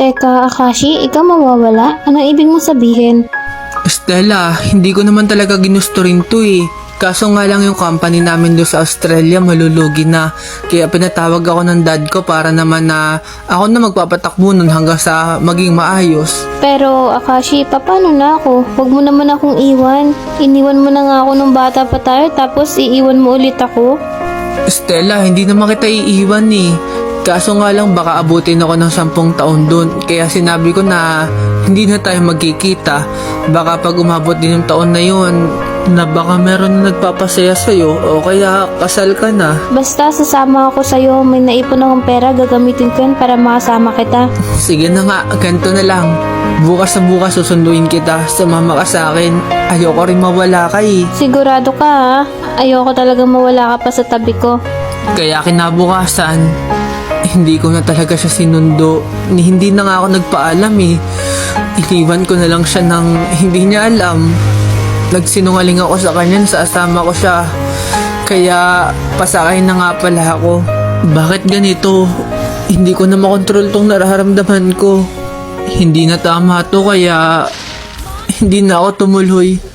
Teka, Akashi, ikaw mawawala? Anong ibig mong sabihin? Stella, hindi ko naman talaga ginusto rin to eh. Kaso nga lang yung company namin doon sa Australia malulugi na. Kaya pinatawag ako ng dad ko para naman na ako na magpapatakbo nun hanggang sa maging maayos. Pero, Akashi, paano na ako? Huwag mo naman akong iwan. Iniwan mo na nga ako nung bata pa tayo, tapos iiwan mo ulit ako? Stella, hindi naman kita iiwan eh. Kaso nga lang baka abutin ako ng sampung taon doon. Kaya sinabi ko na hindi na tayo magkikita. Baka pag umabot din yung taon na yun, na baka meron na nagpapasaya sa'yo o kaya kasal ka na. Basta sasama ako sa'yo, may naipon akong pera, gagamitin ko yan para makasama kita. Sige na nga, ganito na lang. Bukas na bukas susunduin kita, sumama ka sa akin. Ayoko rin mawala ka eh. Sigurado ka ha? Ayoko talaga mawala ka pa sa tabi ko. Kaya kinabukasan, hindi ko na talaga siya sinundo. Hindi na nga ako nagpaalam eh. Iniwan ko na lang siya ng hindi niya alam. Nagsinungaling ako sa kanya sa asama ko siya. Kaya pasakay na nga pala ako. Bakit ganito? Hindi ko na makontrol tong nararamdaman ko. Hindi na tama to kaya hindi na ako tumuloy.